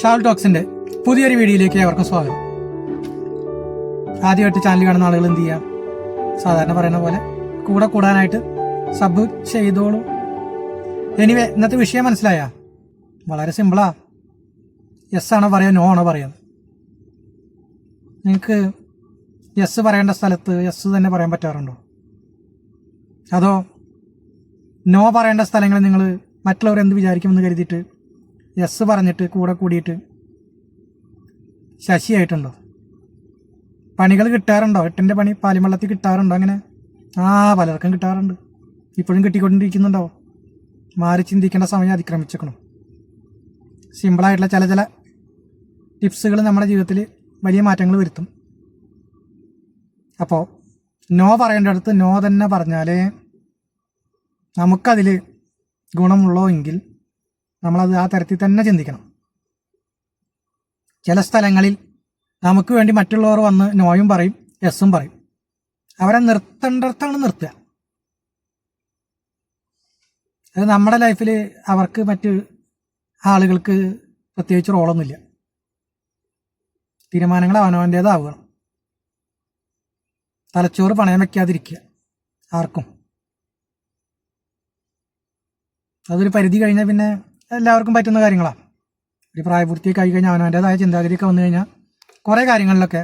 Shawl ടോക്സിന്റെ പുതിയൊരു വീഡിയോയിലേക്ക് ഏവർക്കും സ്വാഗതം. ആദ്യമായിട്ട് ചാനൽ കാണുന്ന ആളുകൾ എന്ത് ചെയ്യാം? സാധാരണ പറയുന്ന പോലെ കൂടെ കൂടാനായിട്ട് സബ് ചെയ്തോളൂ. എനിവേ ഇന്നത്തെ വിഷയം മനസ്സിലായ? വളരെ സിമ്പിളാ യെസ് ആണോ പറയാ? നോ ആണോ പറയാം? നിങ്ങൾക്ക് യെസ് പറയേണ്ട സ്ഥലത്ത് യെസ് തന്നെ പറയാൻ പറ്റാറുണ്ടോ? അതോ നോ പറയേണ്ട സ്ഥലങ്ങളിൽ നിങ്ങൾ മറ്റുള്ളവർ എന്ത് വിചാരിക്കുമെന്ന് കരുതിയിട്ട് യെസ് പറഞ്ഞിട്ട് കൂടെ കൂടിയിട്ട് ശശിയായിട്ടുണ്ടോ? പണികൾ കിട്ടാറുണ്ടോ? എട്ടിന്റെ പണി പാലിമള്ളത്തിൽ കിട്ടാറുണ്ടോ അങ്ങനെ? ആ പലർക്കും കിട്ടാറുണ്ട്. ഇപ്പോഴും കിട്ടിക്കൊണ്ടിരിക്കുന്നുണ്ടോ? മാറി ചിന്തിക്കേണ്ട സമയം അതിക്രമിച്ചേക്കണം? സിമ്പിളായിട്ടുള്ള ചില ചില ടിപ്സുകൾ നമ്മുടെ ജീവിതത്തിൽ വലിയ മാറ്റങ്ങൾ വരുത്തും. അപ്പോൾ നോ പറയേണ്ടടുത്ത് നോ തന്നെ പറഞ്ഞാലേ നമുക്കതിൽ ഗുണമുള്ളോ എങ്കിൽ നമ്മളത് ആ തരത്തിൽ തന്നെ ചിന്തിക്കണം. ചില സ്ഥലങ്ങളിൽ നമുക്ക് വേണ്ടി മറ്റുള്ളവർ വന്ന് നോയും പറയും എസ്സും പറയും. അവരെ നിർത്തേണ്ടടത്താണ് നിർത്തുക. അത് നമ്മുടെ ലൈഫിൽ അവർക്ക് മറ്റ് ആളുകൾക്ക് പ്രത്യേകിച്ച് റോളൊന്നുമില്ല തീരുമാനങ്ങൾ അവനവന്റേതാവുകയാണ് തലച്ചോറ് പണയം വയ്ക്കാതിരിക്കുക ആർക്കും. അതൊരു പരിധി കഴിഞ്ഞാൽ പിന്നെ എല്ലാവർക്കും പറ്റുന്ന കാര്യങ്ങളാണ് ഒരു പ്രായപൂർത്തിയൊക്കെ ആയി കഴിഞ്ഞാൽ അവനവന്റേതായ ചിന്താഗതിയൊക്കെ വന്നു കഴിഞ്ഞാൽ കുറേ കാര്യങ്ങളിലൊക്കെ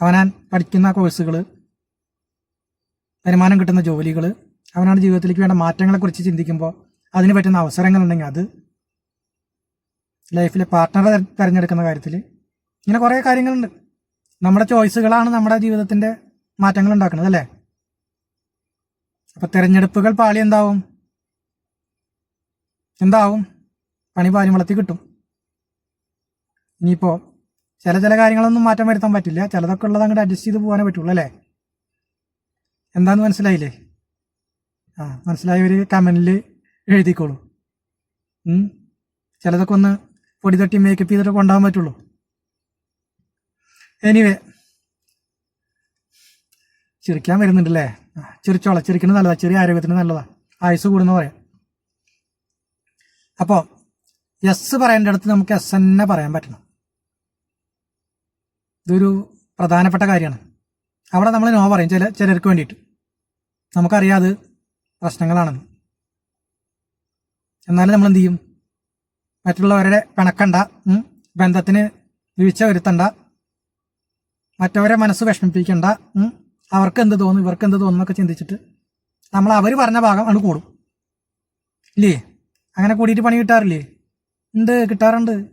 അവനാൻ പഠിക്കുന്ന കോഴ്സുകൾ വരുമാനം കിട്ടുന്ന ജോലികൾ അവനാണ് ജീവിതത്തിലേക്ക് വേണ്ട മാറ്റങ്ങളെക്കുറിച്ച് ചിന്തിക്കുമ്പോൾ അതിന് പറ്റുന്ന അവസരങ്ങളുണ്ടെങ്കിൽ അത് ലൈഫിലെ പാർട്ട്ണറെ തിരഞ്ഞെടുക്കുന്ന കാര്യത്തിൽ ഇങ്ങനെ കുറേ കാര്യങ്ങളുണ്ട്. നമ്മുടെ ചോയ്സുകളാണ് നമ്മുടെ ജീവിതത്തിന്റെ മാറ്റങ്ങൾ ഉണ്ടാക്കുന്നത് അല്ലേ? അപ്പോൾ തിരഞ്ഞെടുപ്പുകൾ പാളി എന്താവും എന്താവും? പണി പാലിമളത്തിൽ കിട്ടും. ഇനിയിപ്പോൾ ചില ചില കാര്യങ്ങളൊന്നും മാറ്റം വരുത്താൻ പറ്റില്ല. ചിലതൊക്കെ ഉള്ളത് അങ്ങോട്ട് അഡ്ജസ്റ്റ് ചെയ്ത് പോകാനേ പറ്റുള്ളൂ അല്ലേ? എന്താന്ന് മനസ്സിലായില്ലേ? ആ മനസ്സിലായവർ കമന്റിൽ എഴുതിക്കോളൂ. ചിലതൊക്കെ ഒന്ന് പൊടി തട്ടി മേക്കപ്പ് ചെയ്തിട്ട് കൊണ്ടുപോകാൻ പറ്റുള്ളൂ. എനിവേ ചിരിക്കാൻ വരുന്നുണ്ടല്ലേ ചിരിച്ചോളാം. ചിരിക്കുന്നത് നല്ലതാ. ചെറിയ ആരോഗ്യത്തിന് നല്ലതാ. ആയുസ് കൂടുന്ന പറയാം അപ്പോൾ യെസ് പറയേണ്ട അടുത്ത് നമുക്ക് എസ് തന്നെ പറയാൻ പറ്റണം. ഇതൊരു പ്രധാനപ്പെട്ട കാര്യമാണ്. അവിടെ നമ്മൾ നോ പറയും. ചില ചിലർക്ക് വേണ്ടിയിട്ട്. നമുക്കറിയാതെ പ്രശ്നങ്ങളാണെന്ന്. എന്നാലും നമ്മൾ എന്ത് ചെയ്യും? മറ്റുള്ളവരുടെ പിണക്കണ്ട ബന്ധത്തിന് വീഴ്ച വരുത്തണ്ട മറ്റവരെ മനസ്സ് വിഷമിപ്പിക്കണ്ട അവർക്ക് എന്ത് തോന്നും ഇവർക്ക് എന്ത് തോന്നും എന്നൊക്കെ ചിന്തിച്ചിട്ട് നമ്മൾ അവർ പറഞ്ഞ ഭാഗം ആണ് കൂടും. ഇല്ലേ? അങ്ങനെ കൂടിയിട്ട് പണി കിട്ടാറില്ലേ? ഉണ്ട് കിട്ടാറുണ്ട്.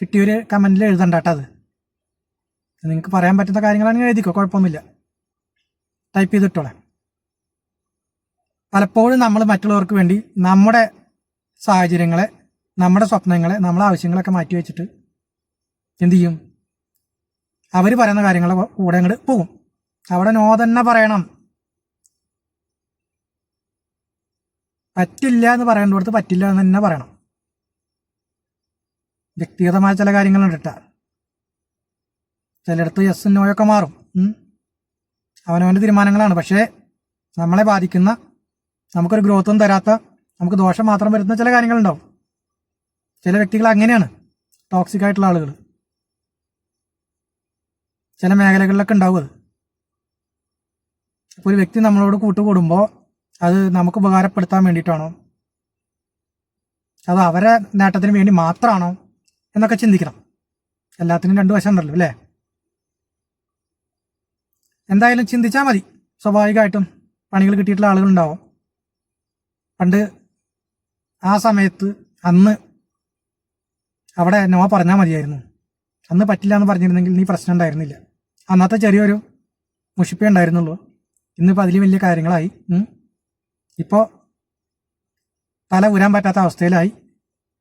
കിട്ടിയൊരു കമന്റിൽ എഴുതണ്ട കേട്ടോ അത്. നിങ്ങൾക്ക് പറയാൻ പറ്റുന്ന കാര്യങ്ങളാണെങ്കിൽ എഴുതിക്കോ കുഴപ്പമൊന്നുമില്ല. ടൈപ്പ് ചെയ്തിട്ടോളെ. പലപ്പോഴും നമ്മൾ മറ്റുള്ളവർക്ക് വേണ്ടി നമ്മുടെ സാഹചര്യങ്ങളെ നമ്മുടെ സ്വപ്നങ്ങളെ നമ്മളെ ആവശ്യങ്ങളൊക്കെ മാറ്റി വെച്ചിട്ട് എന്തു ചെയ്യും? അവർ പറയുന്ന കാര്യങ്ങളെ കൂടെ അങ്ങോട്ട് പോകും. അവിടെ നോ തന്നെ പറയണം. പറ്റില്ല എന്ന് പറയേണ്ടടുത്ത് പറ്റില്ല എന്ന് തന്നെ പറയണം. വ്യക്തിഗതമായ ചില കാര്യങ്ങളുണ്ട് കേട്ടോ ചിലയിടത്ത് യെസ് നോയൊക്കെ മാറും. അവനവന്റെ തീരുമാനങ്ങളാണ്. പക്ഷേ നമ്മളെ ബാധിക്കുന്ന നമുക്കൊരു ഗ്രോത്തും തരാത്ത നമുക്ക് ദോഷം മാത്രം വരുന്ന ചില കാര്യങ്ങളുണ്ടാവും. ചില വ്യക്തികൾ അങ്ങനെയാണ്. ടോക്സിക് ആയിട്ടുള്ള ആളുകൾ. ചില മേഖലകളിലൊക്കെ ഉണ്ടാവും അത്. അപ്പോൾ ഒരു വ്യക്തി നമ്മളോട് കൂട്ടുകൂടുമ്പോൾ അത് നമുക്ക് ഉപകാരപ്പെടുത്താൻ വേണ്ടിയിട്ടാണോ? അത് അവരെ നേട്ടത്തിന് വേണ്ടി മാത്രമാണോ എന്നൊക്കെ ചിന്തിക്കണം. എല്ലാത്തിനും രണ്ട് വശം ഉണ്ടല്ലോ അല്ലേ? എന്തായാലും ചിന്തിച്ചാൽ മതി. സ്വാഭാവികമായിട്ടും പണികൾ കിട്ടിയിട്ടുള്ള ആളുകളുണ്ടാവും. പണ്ട് ആ സമയത്ത് അന്ന് അവിടെ നോ പറഞ്ഞാൽ മതിയായിരുന്നു. അന്ന് പറ്റില്ല എന്ന് പറഞ്ഞിരുന്നെങ്കിൽ നീ പ്രശ്നം ഉണ്ടായിരുന്നില്ല. അന്നത്തെ ചെറിയൊരു മുഷിപ്പേ ഉണ്ടായിരുന്നുള്ളൂ. ഇന്നിപ്പോൾ അതിൽ വലിയ കാര്യങ്ങളായി. ഇപ്പോൾ തല ഉരാൻ പറ്റാത്ത അവസ്ഥയിലായി.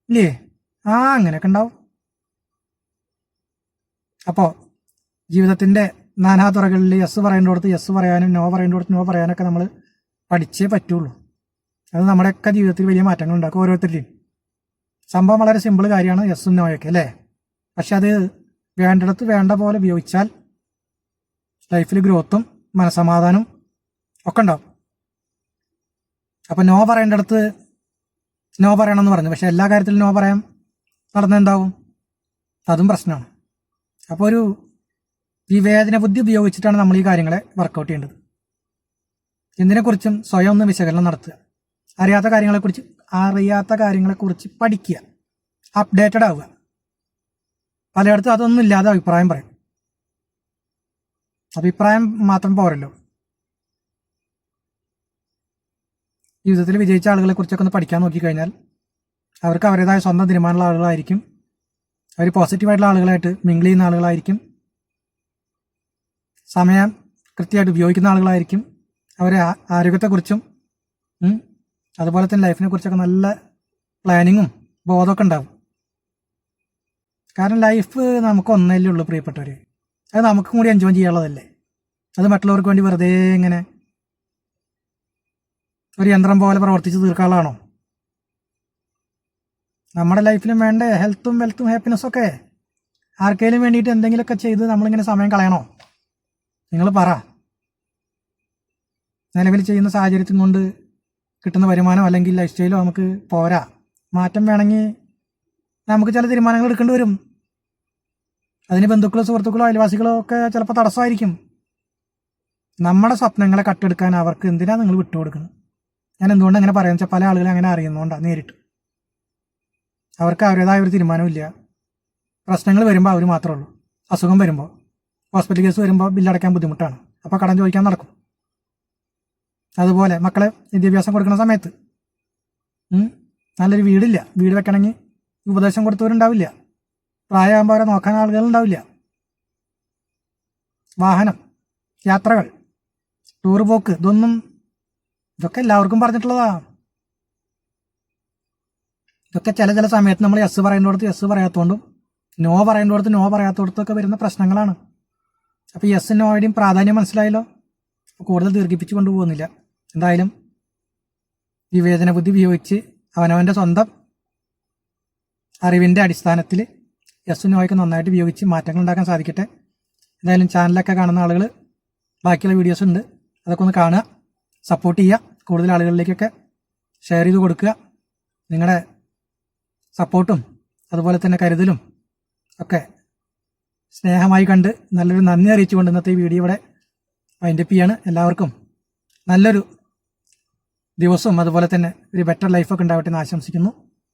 ഇല്ലേ? ആ അങ്ങനെയൊക്കെ ഉണ്ടാവും. അപ്പോൾ ജീവിതത്തിന്റെ നാനാതുറകളിൽ യെസ് പറയേണ്ടടുത്ത് യെസ് പറയാനും നോ പറയേണ്ടടുത്ത് നോ പറയാനൊക്കെ നമ്മൾ പഠിച്ചേ പറ്റുള്ളൂ. അത് നമ്മുടെയൊക്കെ ജീവിതത്തിൽ വലിയ മാറ്റങ്ങൾ ഉണ്ടാക്കും ഓരോരുത്തരുടെയും. സംഭവം വളരെ സിമ്പിൾ കാര്യമാണ് യെസ്സും നോയൊക്കെ അല്ലേ? പക്ഷെ അത് വേണ്ടിടത്ത് വേണ്ട പോലെ ഉപയോഗിച്ചാൽ ലൈഫിൽ ഗ്രോത്തും മനസമാധാനവും ഒക്കെ ഉണ്ടാവും. അപ്പം നോ പറയേണ്ടടുത്ത് നോ പറയണമെന്ന് പറഞ്ഞു. പക്ഷെ എല്ലാ കാര്യത്തിലും നോ പറയാൻ നടന്നെന്താവും? അതും പ്രശ്നമാണ്. അപ്പോൾ ഒരു വിവേചന ബുദ്ധി ഉപയോഗിച്ചിട്ടാണ് നമ്മൾ ഈ കാര്യങ്ങളെ വർക്കൗട്ട് ചെയ്യേണ്ടത്. എന്തിനെക്കുറിച്ചും സ്വയം ഒന്ന് വിശകലനം നടത്തുക. അറിയാത്ത കാര്യങ്ങളെക്കുറിച്ച് അറിയാത്ത കാര്യങ്ങളെക്കുറിച്ച് പഠിക്കുക. അപ്ഡേറ്റഡ് ആവുക. പലയിടത്തും അതൊന്നും ഇല്ലാതെ അഭിപ്രായം പറയും. അഭിപ്രായം മാത്രം പോരല്ലോ. ജീവിതത്തിൽ വിജയിച്ച ആളുകളെ കുറിച്ചൊക്കെ ഒന്ന് പഠിക്കാൻ നോക്കിക്കഴിഞ്ഞാൽ അവർക്ക് അവരുടേതായ സ്വന്തം തീരുമാനമുള്ള ആളുകളായിരിക്കും. അവർ പോസിറ്റീവായിട്ടുള്ള ആളുകളായിട്ട് മിങ്കിൾ ചെയ്യുന്ന ആളുകളായിരിക്കും. സമയം കൃത്യമായിട്ട് ഉപയോഗിക്കുന്ന ആളുകളായിരിക്കും. അവരെ ആരോഗ്യത്തെക്കുറിച്ചും അതുപോലെ തന്നെ ലൈഫിനെ കുറിച്ചൊക്കെ നല്ല പ്ലാനിങ്ങും ബോധമൊക്കെ ഉണ്ടാവും. കാരണം ലൈഫ് നമുക്ക് ഒന്നല്ലേ ഉള്ളൂ പ്രിയപ്പെട്ടവർ അത് നമുക്കും കൂടി എൻജോയ് ചെയ്യാനുള്ളതല്ലേ? അത് മറ്റുള്ളവർക്ക് വേണ്ടി വെറുതെ ഇങ്ങനെ ഒരു യന്ത്രം പോലെ പ്രവർത്തിച്ച് തീർക്കാനുള്ളതാണോ? നമ്മുടെ ലൈഫിലും വേണ്ട? ഹെൽത്തും വെൽത്തും ഹാപ്പിനെസ്സും ഒക്കെ. ആർക്കെങ്കിലും വേണ്ടിയിട്ട് എന്തെങ്കിലുമൊക്കെ ചെയ്ത് നമ്മളിങ്ങനെ സമയം കളയണോ? നിങ്ങൾ പറ. നിലവിൽ ചെയ്യുന്ന സാഹചര്യത്തിൽ കൊണ്ട് കിട്ടുന്ന വരുമാനം അല്ലെങ്കിൽ ലൈഫ് സ്റ്റൈലോ നമുക്ക് പോരാ. മാറ്റം വേണമെങ്കിൽ നമുക്ക് ചില തീരുമാനങ്ങൾ എടുക്കേണ്ടി വരും. അതിന് ബന്ധുക്കളോ സുഹൃത്തുക്കളോ അയൽവാസികളോ ഒക്കെ ചിലപ്പോൾ തടസ്സമായിരിക്കും. നമ്മുടെ സ്വപ്നങ്ങളെ കട്ടെടുക്കാൻ അവർക്ക് എന്തിനാണ് നിങ്ങൾ വിട്ടുകൊടുക്കുന്നത് ഞാൻ എന്തുകൊണ്ട് അങ്ങനെ പറയുന്നത് വെച്ചാൽ പല ആളുകളും അങ്ങനെ അറിയുന്നതുകൊണ്ടാണ് നേരിട്ട്. അവർക്ക് അവരുടേതായ ഒരു തീരുമാനമില്ല പ്രശ്നങ്ങൾ വരുമ്പോൾ അവർ മാത്രമേ ഉള്ളൂ. അസുഖം വരുമ്പോൾ ഹോസ്പിറ്റൽ കേസ് വരുമ്പോൾ ബില്ലടയ്ക്കാൻ ബുദ്ധിമുട്ടാണ്. അപ്പോൾ കടം ചോദിക്കാൻ നടക്കും. അതുപോലെ മക്കളെ വിദ്യാഭ്യാസം കൊടുക്കുന്ന സമയത്ത് നല്ലൊരു വീടില്ല. വീട് വെക്കണമെങ്കിൽ ഉപദേശം കൊടുത്തവരുണ്ടാവില്ല. പ്രായമാകുമ്പോൾ അവരെ നോക്കാൻ ആളുകളുണ്ടാവില്ല. വാഹനം യാത്രകൾ ടൂർ പോക്ക് ഇതൊന്നും ഇതൊക്കെ എല്ലാവർക്കും പറഞ്ഞിട്ടുള്ളതാ. ഇതൊക്കെ ചില ചില സമയത്ത് നമ്മൾ എസ് പറയുന്നിടത്ത് യെസ് പറയാത്തതുകൊണ്ടും നോ പറയുന്നിടത്ത് നോ പറയാത്തടത്തൊക്കെ വരുന്ന പ്രശ്നങ്ങളാണ്. അപ്പോൾ യെസ് നോയുടെയും പ്രാധാന്യം മനസ്സിലായല്ലോ? കൂടുതൽ ദീർഘിപ്പിച്ച് കൊണ്ടുപോകുന്നില്ല. എന്തായാലും വിവേചന ബുദ്ധി ഉപയോഗിച്ച് അവനവന്റെ സ്വന്തം അറിവിന്റെ അടിസ്ഥാനത്തിൽ യെസ് നോയ്ക്ക് നന്നായിട്ട് ഉപയോഗിച്ച് മാറ്റങ്ങൾ ഉണ്ടാക്കാൻ സാധിക്കട്ടെ. എന്തായാലും ചാനലൊക്കെ കാണുന്ന ആളുകൾ ബാക്കിയുള്ള വീഡിയോസ് ഉണ്ട്. അതൊക്കെ ഒന്ന് കാണുക സപ്പോർട്ട് ചെയ്യുക കൂടുതൽ ആളുകളിലേക്കൊക്കെ ഷെയർ ചെയ്ത് കൊടുക്കുക. നിങ്ങളുടെ സപ്പോർട്ടും അതുപോലെ തന്നെ കരുതലും ഒക്കെ സ്നേഹമായി കണ്ട് നല്ലൊരു നന്ദി അറിയിച്ചുകൊണ്ട് ഇന്നത്തെ ഈ വീഡിയോ ഇവിടെ വൈൻഡപ്പ് ചെയ്യാണ്. എല്ലാവർക്കും നല്ലൊരു ദിവസവും അതുപോലെ തന്നെ ഒരു ബെറ്റർ ലൈഫൊക്കെ ഉണ്ടാവട്ടെ എന്ന് ആശംസിക്കുന്നു.